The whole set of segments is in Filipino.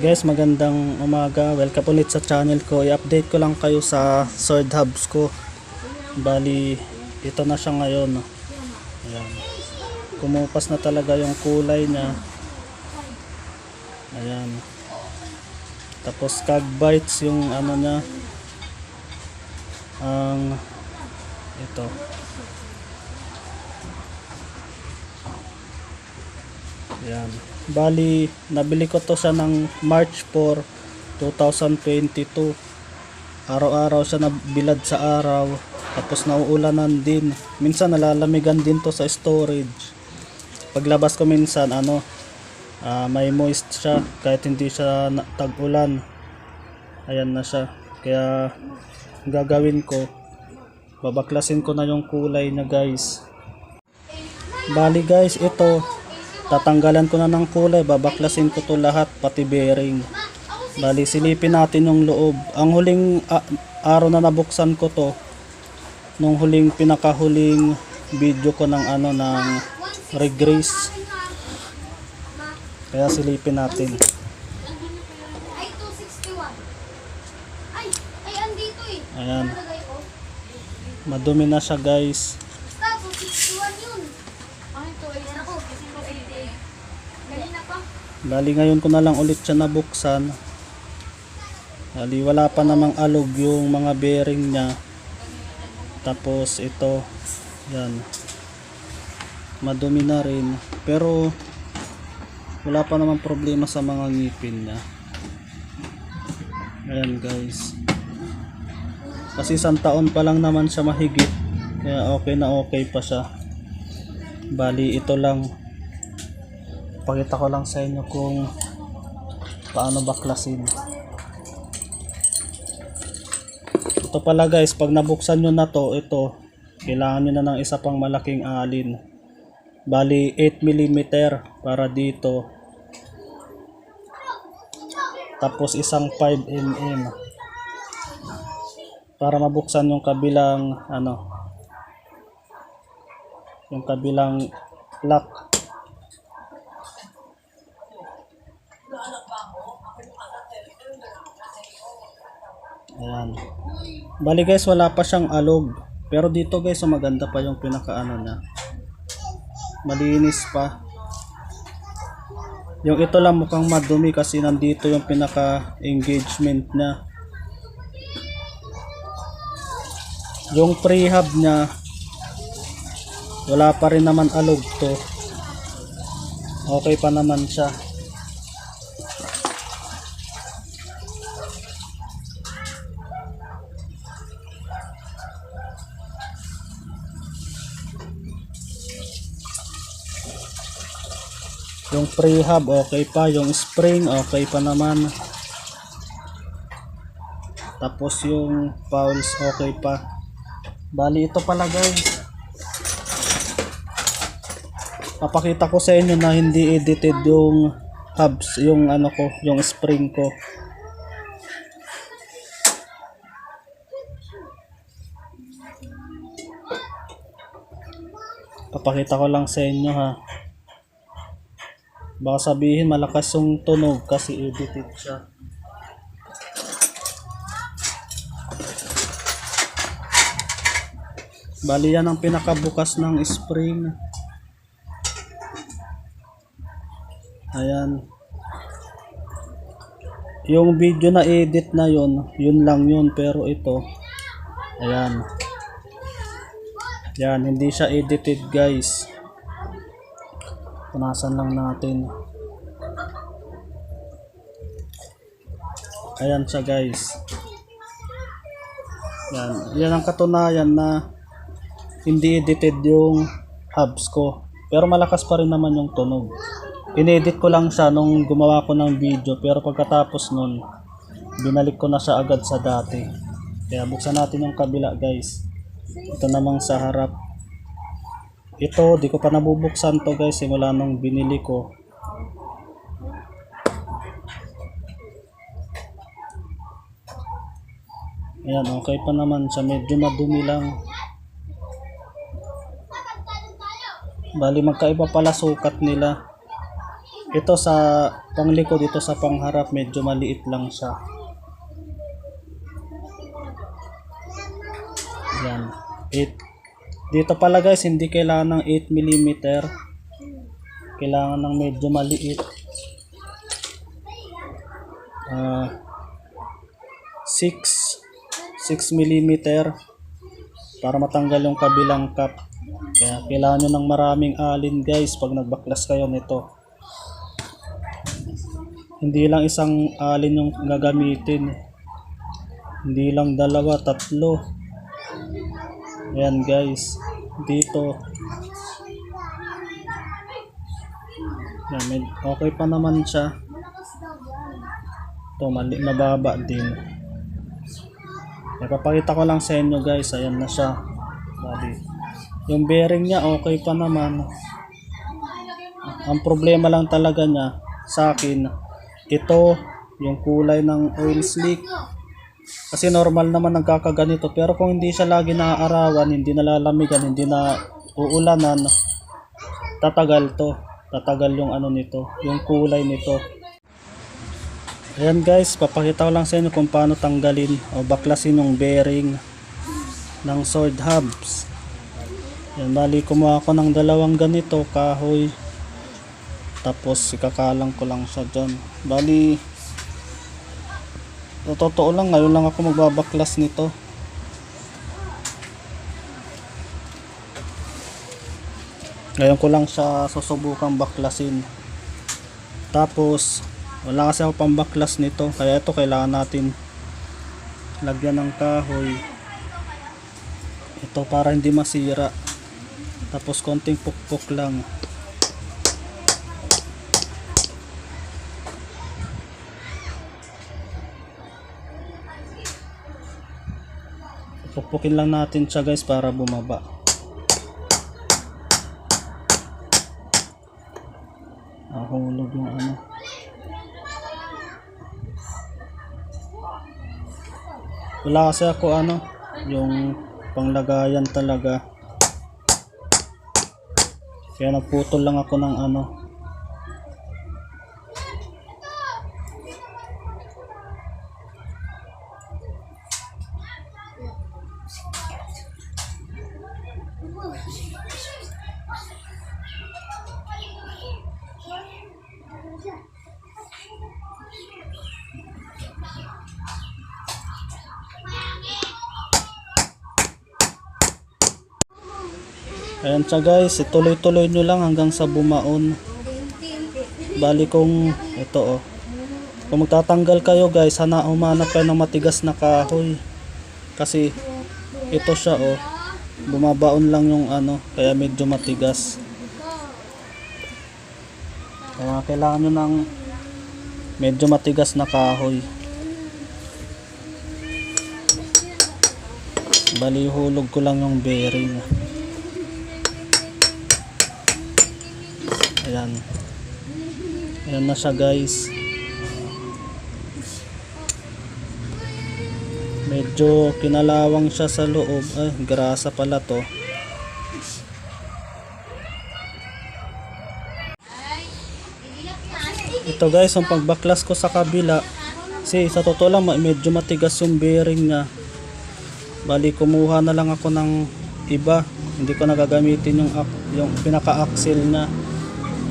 Guys, magandang umaga. Welcome ulit sa channel ko. I-update ko lang kayo sa sword hubs ko. Bali, ito na siya ngayon. Ayan. Kumupas na talaga yung kulay niya. Ayan. Tapos cog bites yung ano niya. Ang ito. Ayan. Bali, nabili ko to siya ng March 4, 2022. Araw-araw siya nabilad sa araw. Tapos nauulanan din. Minsan nalalamigan din to sa storage. Paglabas ko minsan, ano, ah, may moist siya. Kahit hindi siya tag-ulan. Ayan na siya. Kaya, gagawin ko, babaklasin ko na yung kulay niya guys. Bali guys, ito, tatanggalan ko na ng kulay, babaklasin ko to lahat, pati bearing. Bali, silipin natin yung loob. Ang huling a- araw na nabuksan ko to, nung huling pinakahuling video ko ng ano, ng regrease. Kaya silipin natin. Ay, 261. Ay, ay, andito. Ayan, madumi na siya guys. Tapos, 61 yun. Ay, ito ay ako. 280. Kanina pa. Bali, ngayon ko na lang ulit siya nabuksan. Bali, wala pa namang alog yung mga bearing niya. Tapos ito, yan. Madumi na rin. Pero, wala pa namang problema sa mga ngipin niya. Ayan guys. Kasi isang taon pa lang naman siya mahigit. Kaya okay na okay pa siya. Bali, ito lang. Pakita ko lang sa inyo kung paano baklasin. Ito pala guys, pag nabuksan nyo na to, ito, kailangan nyo na ng isa pang malaking alin. Bali, 8 mm para dito. Tapos isang 5 mm. Para mabuksan yung kabilang, ano, yung kabilang lock. Ayan. Bali guys, wala pa siyang alog. Pero dito guys, maganda pa yung pinakaano niya. Malinis pa. Yung ito lang mukhang madumi kasi nandito yung pinaka engagement niya. Yung prehab niya, wala pa rin naman alog to. Okay pa naman siya. Prehab okay pa, yung spring okay pa naman. Tapos yung fouls okay pa. Bali ito pala guys. Papakita ko sa inyo na hindi edited yung hubs, yung ano ko, yung spring ko. Papakita ko lang sa inyo ha. Baka sabihin malakas yung tunog kasi edited siya. Bali yan ang pinakabukas ng spring. Ayan. Yung video na edit na yon, yun lang yun pero ito ayan. Yan, hindi siya edited guys. Punasan lang natin. Ayan siya guys. Yan. Yan ang katunayan na hindi edited yung hubs ko. Pero malakas pa rin naman yung tunog. Inedit ko lang siya nung gumawa ko ng video. Pero pagkatapos nun, binalik ko na siya agad sa dati. Kaya buksan natin yung kabila guys. Ito namang sa harap. Ito, di ko pa nabubuksan to guys simula nung binili ko. Ayan, okay pa naman siya. Medyo madumi lang. Bali, magkaiba pala sukat nila. ito sa panglikod dito sa pangharap medyo maliit lang siya yan 8 dito pala guys hindi kailangan ng 8 mm kailangan ng medyo maliit. Ah 6 6 mm para matanggal yung kabilang cup. Kaya kailangan nyo ng maraming alin guys pag nagbaklas kayo nito. Hindi lang isang alin yung gagamitin. Hindi lang dalawa tatlo ayan guys dito yan, med- okay pa naman siya ito mali mababa din Ipapakita ko lang sa inyo guys, ayan na siya. Bali. Yung bearing niya okay pa naman. Ang problema lang talaga niya sa akin, ito yung kulay ng oil slick. Kasi normal naman nagkakaganito pero kung hindi siya lagi naaarawan, hindi nalalamigan, hindi na uulanan, tatagal to. Tatagal yung ano nito, yung kulay nito. Ayan guys, papakita ko lang sa inyo kung paano tanggalin o baklasin yung bearing ng sword hubs. Yan, bali kumuha ko ng dalawang ganito, kahoy. Tapos ikakalang ko lang siya dyan. Bali, sa totoo lang, ngayon lang ako magbabaklas nito. Ngayon ko lang siya susubukang baklasin. Tapos, wala kasi ako pambaklas nito kaya ito kailangan natin lagyan ng kahoy ito para hindi masira tapos konting pukpok lang pukpukin lang natin siya guys para bumaba Nahulog yung ano Wala kasi ako ano, yung panglagayan talaga. Kaya nagputol lang ako ng ano. Ayan siya guys, ituloy-tuloy nyo lang hanggang sa bumaon. Bali kung ito oh. Kung magtatanggal kayo guys, hana umanap kayo ng matigas na kahoy. Kasi ito siya oh. Bumabaon lang yung ano, kaya medyo matigas. Kaya kailangan nyo ng medyo matigas na kahoy. Bali hulog ko lang yung bearing. Ayan. Ayan na siya guys. Medyo kinalawang siya sa loob. Ay, grasa pala to. Ito guys, ang pagbaklas ko sa kabila. Kasi sa totoo lang, medyo matigas yung bearing niya. Bali, kumuha na lang ako ng iba. Hindi ko nagagamitin yung, yung pinaka-axle niya.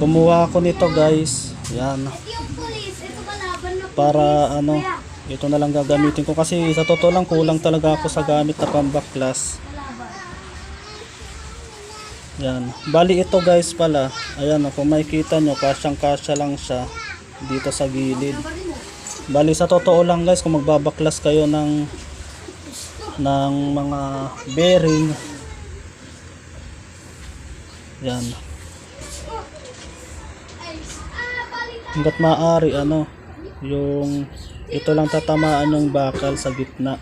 Kumuha ako nito guys. Yan. Para ano, ito na lang gagamitin ko. Kasi sa totoo lang, kulang talaga ako sa gamit na pambaklas. Yan. Bali ito guys pala. Ayan, oh, kung makikita nyo, kasyang kasya lang siya dito sa gilid. Bali sa totoo lang guys, kung magbabaklas kayo ng ng mga bearing. Yan. Hanggat maaari ano, yung ito lang tatamaan yung bakal sa gitna.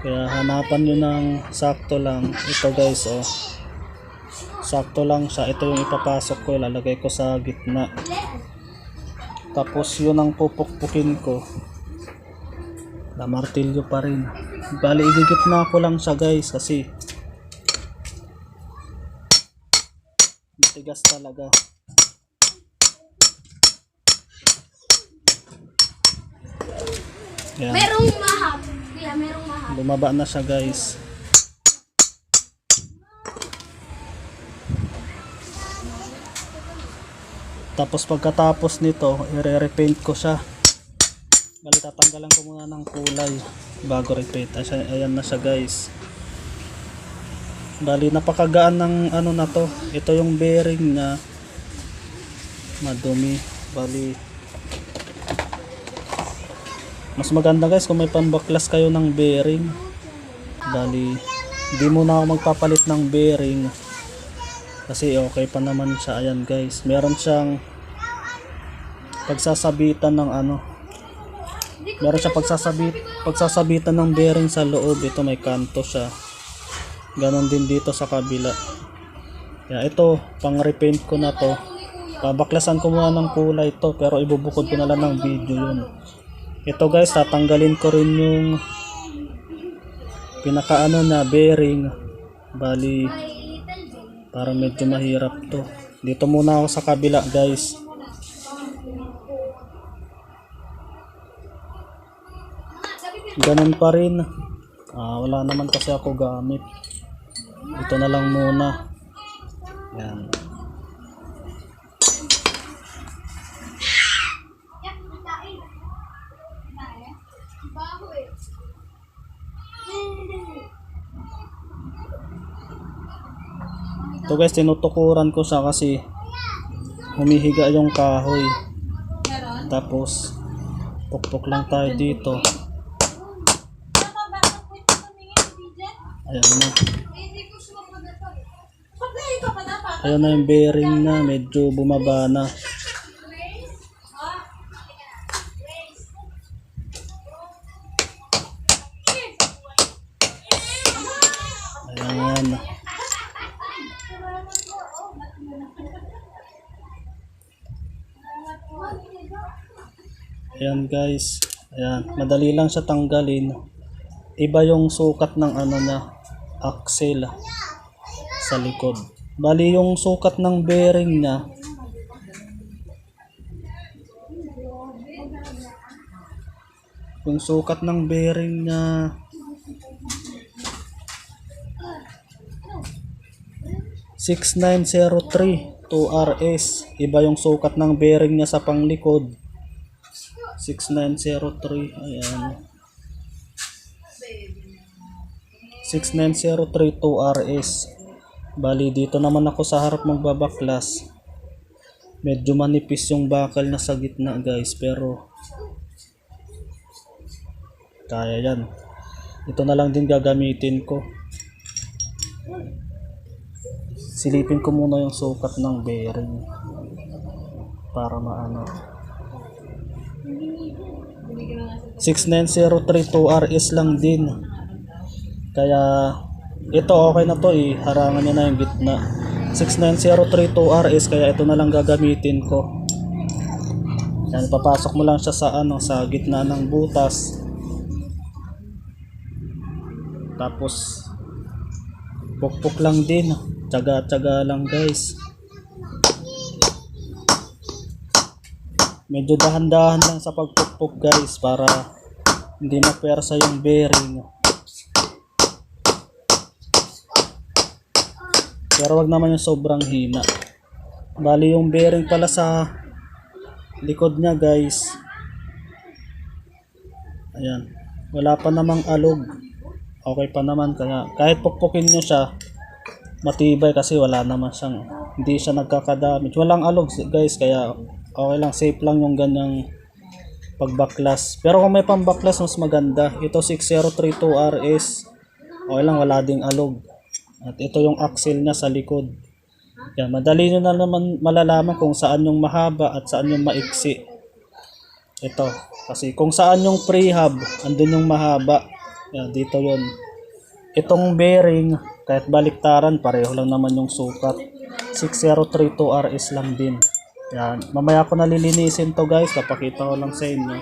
Kaya hanapan nyo ng sakto lang. Ito guys, oh. Sakto lang siya. Ito yung ipapasok ko. Ilalagay ko sa gitna. Tapos yun ang pupukpukin ko. Na martilyo pa rin. Bali, igigitna ko lang siya guys kasi matigas talaga. Yan. Merong mahab. Kuya, merong mahab. Bumaba na siya guys. Tapos pagkatapos nito, i-repaint ko siya. Bali tatanggalan ko muna ng kulay bago repaint. Ayan na siya guys. Bali napakagaan ng ano na to. Ito yung bearing na madumi. Bali mas maganda guys kung may pambaklas kayo ng bearing. Bali, di muna ako magpapalit ng bearing. Kasi okay pa naman siya. Ayan guys, meron siyang pagsasabitan ng ano. Meron siya pagsasabit, pagsasabitan ng bearing sa loob. Ito may kanto siya. Ganon din dito sa kabila. Kaya ito, pang repaint ko na to. Babaklasan ko muna ng kulay to pero ibubukod ko na lang ng video yun. Ito guys, tatanggalin ko rin yung pinakaano na bearing. Bali, para medyo mahirap to. Dito muna ako sa kabila guys. Ganun pa rin. Ah, wala naman kasi ako gamit. Ito na lang muna. Yan. Ito guys, tinutukuran ko siya kasi humihiga yung kahoy. Tapos, pukpok lang tayo dito. Ayan na. Ayan na yung bearing na, medyo bumaba na. Ayan guys. Ayan. Madali lang siya tanggalin. Iba yung sukat ng ano na axle sa likod. Bali yung sukat ng bearing niya. Yung sukat ng bearing niya 6903 2RS. Iba yung sukat ng bearing niya sa panglikod. 6903. Ayan. 6903 2RS. Bali dito naman ako sa harap magbabaklas. Medyo manipis yung bakal na sa gitna guys pero kaya yan. Ito na lang din gagamitin ko. Silipin ko muna yung sukat ng bearing para maano. 69032 RS lang din. Kaya ito okay na to eh. Harangan niya na yung gitna. 69032 RS kaya ito na lang gagamitin ko. Yan, papasok mo lang siya sa ano sa gitna ng butas. Tapos pukpok lang din. Tsaga-tsaga lang guys. Medyo dahan-dahan lang sa pagpukpok guys para hindi mapersa yung bearing. Pero wag naman yung sobrang hina. Bali yung bearing pala sa likod niya guys. Ayan. Wala pa namang alog. Okay pa naman kaya kahit pukpukin nyo siya matibay kasi wala naman siyang hindi siya nagkakadamage. Walang alog guys kaya okay lang safe lang yung ganyang pagbaklas. Pero kung may pambaklas mas maganda. Ito 6032 RS. Okay lang wala ding alog. At ito yung axle niya sa likod. Yan, madali nyo na naman malalaman kung saan yung mahaba at saan yung maiksi. Ito. Kasi kung saan yung prehab, andun yung mahaba. Yan, dito yon Itong bearing, kahit baliktaran, pareho lang naman yung sukat. 6032 RS lang din. Yan. Mamaya ko nalilinisin to guys. Kapakita ko lang sa inyo.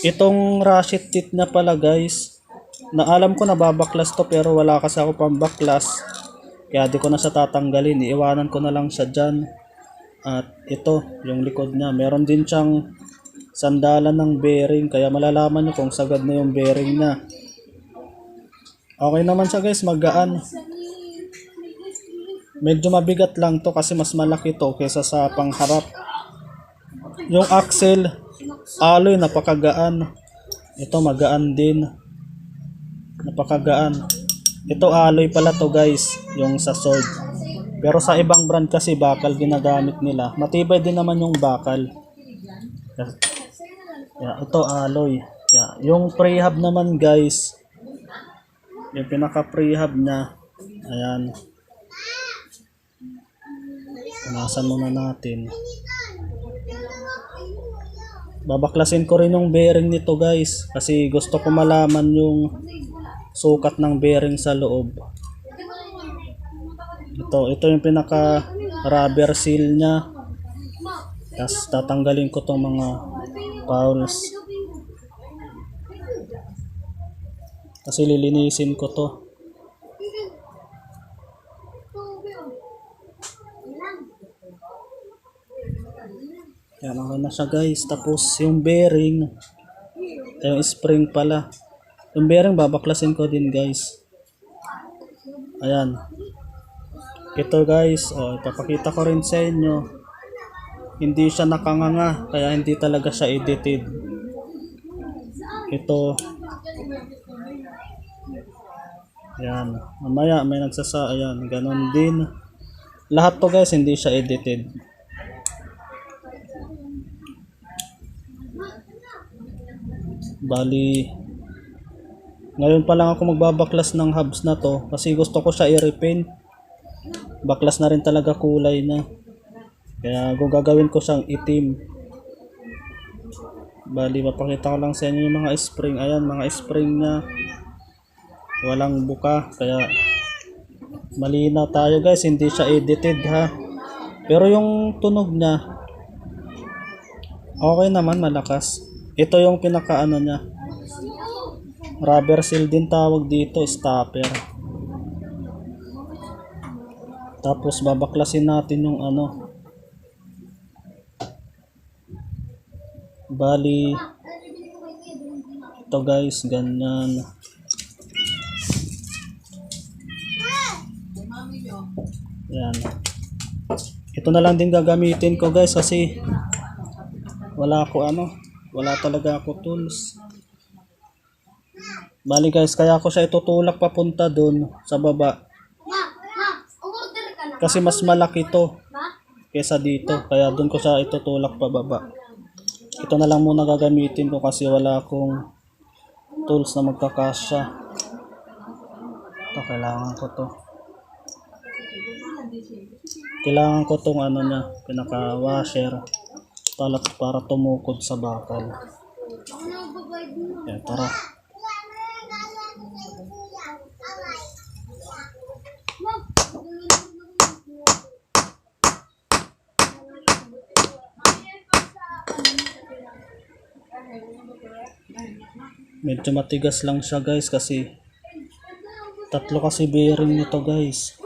Itong ratchet teeth na pala guys. Na alam ko nababaklas to pero wala kasi ako pang baklas. Kaya di ko na siya tatanggalin. Iiwanan ko na lang siya dyan. At ito, yung likod niya. Meron din siyang sandalan ng bearing kaya malalaman nyo kung sagad na yung bearing na. Okay naman siya guys, magaan. Medyo mabigat lang to kasi mas malaki to kaysa sa pangharap. Yung axle, alloy napakagaan. Ito magaan din. Napakagaan. Ito alloy pala to guys, yung sa sword. Pero sa ibang brand kasi bakal ginagamit nila. Matibay din naman yung bakal. Yeah, ito alloy. Yeah, yung prehab naman guys, yung pinaka prehab niya, ayan. Punasan muna natin. Babaklasin ko rin yung bearing nito guys kasi gusto ko malaman yung sukat ng bearing sa loob. Ito, ito yung pinaka rubber seal niya. Tapos tatanggalin ko tong mga fouls. Kasi lilinisin ko to. Yan okay na siya guys. Tapos yung bearing, yung spring pala. Yung bearing babaklasin ko din guys. Ayan. Ito guys, oh, ipapakita ko rin sa inyo. Hindi siya nakanganga, kaya hindi talaga siya edited. Ito. Ayan. Mamaya may nagsasa, ayan, ganun din. Lahat to guys, hindi siya edited. Bali, ngayon pa lang ako magbabaklas ng hubs na to kasi gusto ko siya i-repaint. Baklas na rin talaga kulay na. Kaya gagawin ko siyang itim. Bali, mapakita ko lang sa inyo yung mga spring. Ayan, mga spring na walang buka. Kaya malinaw tayo guys, hindi siya edited ha. Pero yung tunog niya, okay naman, malakas. Ito yung pinaka ano niya. Rubber seal din tawag dito, stopper. Tapos babaklasin natin yung ano. Bali ito guys, ganyan. Yan. Ito na lang din gagamitin ko guys kasi wala ako ano, wala talaga ako tools. Bali guys, kaya ako siya itutulak papunta doon sa baba na. kasi mas malaki to kesa dito. Kaya doon ko siya itutulak pababa. Ito na lang muna gagamitin ko kasi wala akong tools na magkakasya. Ito, kailangan ko to. Kailangan ko tong ano niya, pinaka washer para, para tumukod sa bakal. Kaya tara. Medyo matigas lang siya guys kasi tatlo kasi bearing nito guys.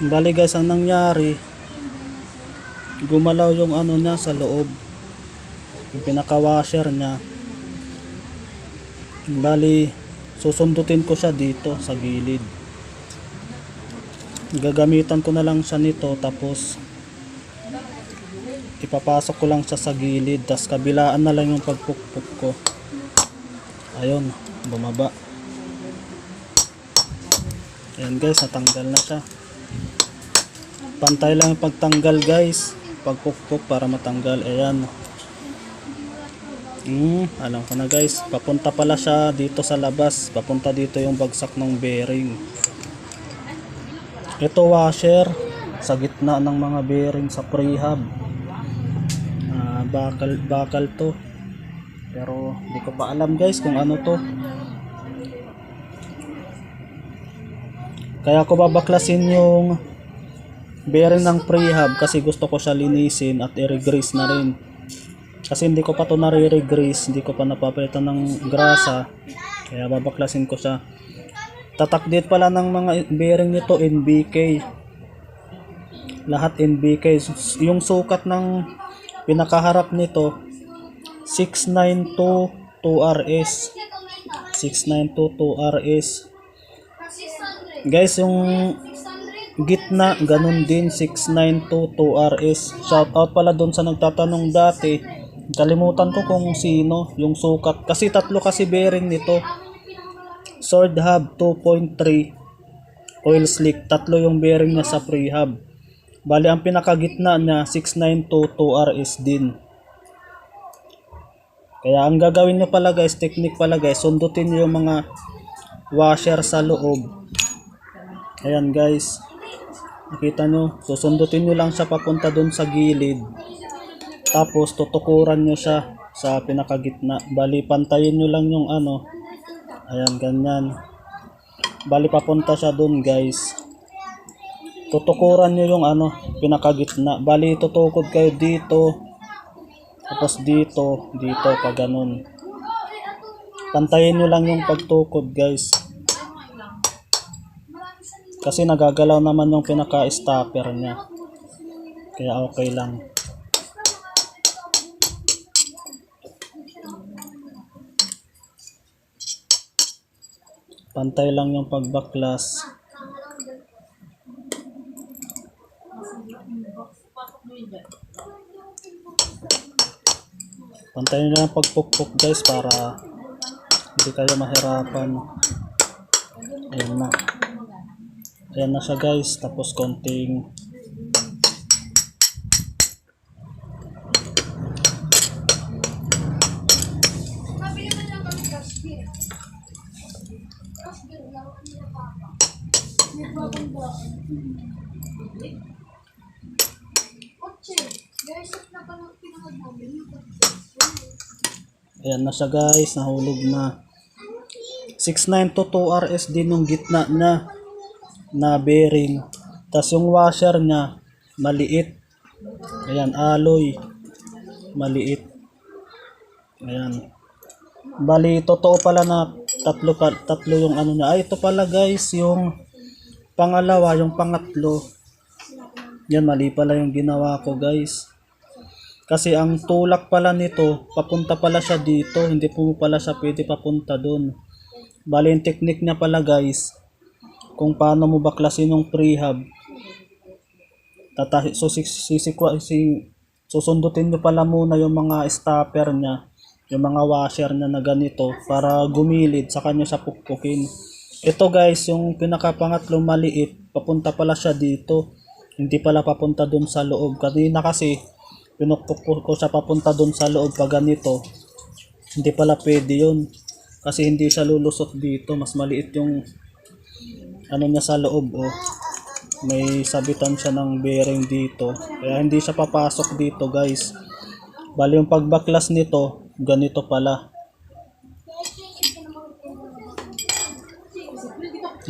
Bali guys, ang nangyari, gumalaw yung ano niya sa loob. Yung pinaka-washer niya. Bali, susundutin ko siya dito sa gilid. Gagamitan ko na lang siya nito tapos ipapasok ko lang siya sa gilid tapos kabilaan na lang yung pagpukpuk ko. Ayun, bumaba. Ayan guys, natanggal na siya. Pantay lang yung pagtanggal guys. Pagpukpok para matanggal. Ayan. Hmm, alam ko na guys. Papunta pala siya dito sa labas. Papunta dito yung bagsak ng bearing. Ito washer. Sa gitna ng mga bearing sa prehab. Ah, bakal, bakal to. Pero hindi ko pa alam guys kung ano to. Kaya ko babaklasin yung bearing ng prehab kasi gusto ko siya linisin at i-regrease na rin. Kasi hindi ko pa to nare-regrease, hindi ko pa napapalitan ng grasa. Kaya babaklasin ko siya. Tatak din pala ng mga bearing nito NBK. Lahat NBK. Yung sukat ng pinakaharap nito 692 2RS. 692 2RS. Guys, yung gitna, ganun din, 692 2RS. Shout out pala doon sa nagtatanong dati. Kalimutan ko kung sino, yung sukat. Kasi tatlo kasi bearing nito. Sword hub 2.3 oil slick. Tatlo yung bearing niya sa pre-hub. Bali, ang pinakagitna niya, 692 2RS din. Kaya ang gagawin nyo pala guys, technique pala guys, sundutin yung mga washer sa loob. Ayan guys. Nakita nyo, susundutin nyo lang siya papunta dun sa gilid. Tapos tutukuran nyo siya sa pinakagitna. Bali, pantayin nyo lang yung ano. Ayan, ganyan. Bali, papunta siya dun guys. Tutukuran nyo yung ano, pinakagitna. Bali, tutukod kayo dito. Tapos dito, dito, pag ganun. Pantayin nyo lang yung pagtukod guys. Kasi nagagalaw naman yung pinaka-stopper niya. Kaya okay lang. Pantay lang yung pagbaklas. Pantayin nyo lang pagpukpok guys para hindi kayo mahirapan. Ayan na. Ayan na siya guys. Tapos konting na. Ayan na siya guys. Nahulog na. 6922 RS din yung gitna niya na bearing. Tapos yung washer niya maliit. Ayan, alloy. Maliit. Ayan. Bali, totoo pala na tatlo, tatlo yung ano niya. Ay, ito pala guys, yung pangalawa, yung pangatlo. Yan, mali pala yung ginawa ko guys. Kasi ang tulak pala nito, papunta pala siya dito, hindi po pala siya pwede papunta doon. Bali, yung technique niya pala guys, kung paano mo baklasin yung prehab. Tatahi, so, si, si, susundutin nyo pala muna yung mga stopper niya, yung mga washer niya na ganito, para gumilid, sa kanya siya pukpukin. Ito guys, yung pinakapangatlong maliit, papunta pala siya dito. Hindi pala papunta dun sa loob. Kanina kasi, pinukpok ko- siya papunta dun sa loob pag ganito. Hindi pala pwede yun. Kasi hindi siya lulusot dito. Mas maliit yung ano niya sa loob. Oh. May sabitan siya ng bearing dito. Kaya hindi siya papasok dito guys. Bali yung pagbaklas nito, ganito pala.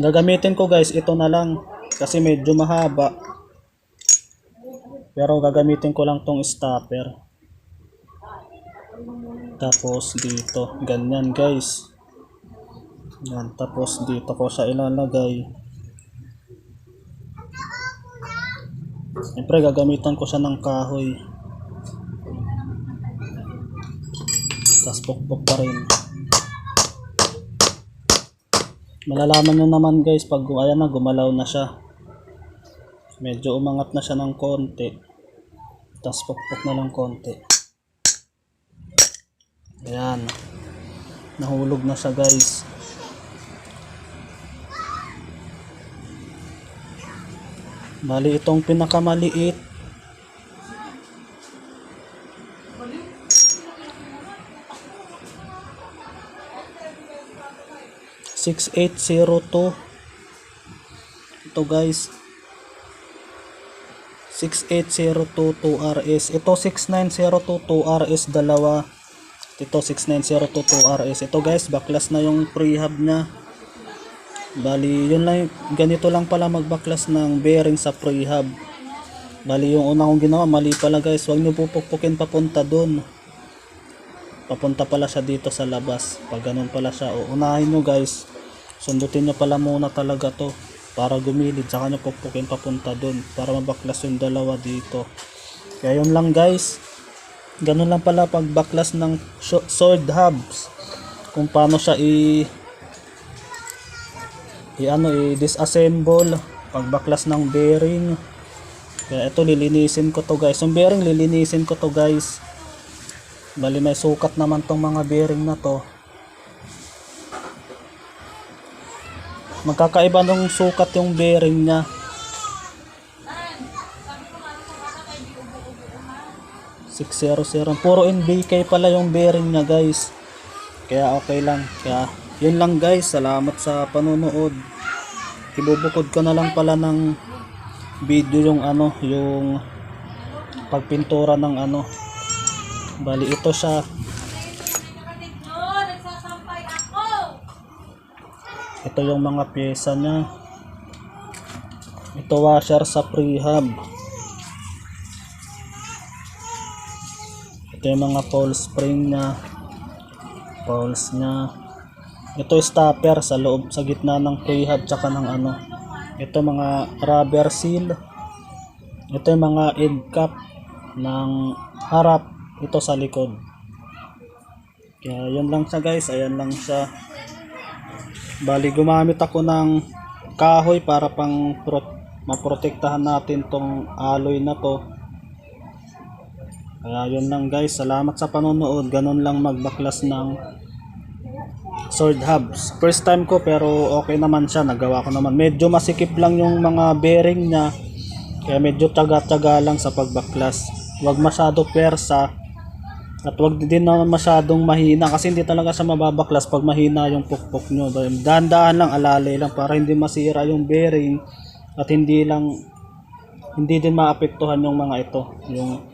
Gagamitin ko guys, ito na lang. Kasi medyo mahaba. Pero gagamitin ko lang tong stopper. Tapos dito, ganyan guys. Yan, tapos dito ko siya ilalagay. Siyempre gagamitan ko siya ng kahoy. Tapos pukpok pa rin. Malalaman nyo naman guys pag ayan na gumalaw na siya. Medyo umangat na siya ng konti. Tapos pukpok na lang konti. Ayan. Nahulog na siya guys. Bali itong pinakamaliit. Six eight zero two. Ito guys. 68022 RS. Ito 69022 RS dalawa. Ito 69022 RS. Ito guys, baklas na yung prehab niya. Bali, yun lang, ganito lang pala magbaklas ng bearing sa prehab. Bali, yung una kong ginawa, mali pala guys. Huwag nyo pupukpukin papunta dun. Papunta pala siya dito sa labas. Pag ganun pala siya. O, unahin nyo guys. sundutin nyo pala muna talaga to para gumilid saka nyo pupukin papunta dun para mabaklas yung dalawa dito kaya yun lang guys ganun lang pala pag baklas ng sword hubs kung paano siya i i ano i disassemble pag baklas ng bearing. Kaya ito lilinisin ko to guys. Yung bearing lilinisin ko to guys. Bali may sukat naman tong mga bearing na to. Magkakaiba nung sukat yung bearing niya. 600 puro NBK pala yung bearing niya guys. Kaya okay lang. Kaya yun lang guys. Salamat sa panonood. Ibubukod ko na lang pala ng video yung ano yung pagpintura ng ano. Bali ito siya. Ito yung mga pyesa niya. Ito washer sa prehab. Ito yung mga pole spring niya. Poles niya ito stopper sa loob sa gitna ng prehab tsaka ng ano. Ito mga rubber seal. Ito yung mga end cap ng harap ito sa likod. Kaya yun lang siya guys. Ayan lang siya. Bali gumamit ako ng kahoy para pang pro- maprotektahan natin tong alloy na to. Kaya yun lang guys, salamat sa panonood. Ganun lang magbaklas ng sword hubs. First time ko pero okay naman siya, nagawa ko naman. Medyo masikip lang yung mga bearing niya. Kaya medyo taga-taga lang sa pagbaklas. Huwag masyado persa. At wag din naman masyadong mahina kasi hindi talaga siya mababaklas pag mahina yung pukpok nyo. Dahan-dahan lang, alalay lang para hindi masira yung bearing at hindi lang hindi din maapektuhan yung mga ito, yung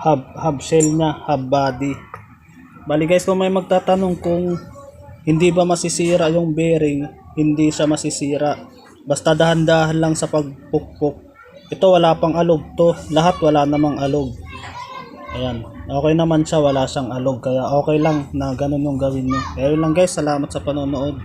hub, hub shell niya, hub body. Bali guys, kung may magtatanong kung hindi ba masisira yung bearing, hindi siya masisira. Basta dahan-dahan lang sa pagpukpok. Ito wala pang alog to, lahat wala namang alog. Ayan. Okay naman siya, wala siyang alog. Kaya okay lang na ganun yung gawin. Kaya yun lang guys, salamat sa panonood.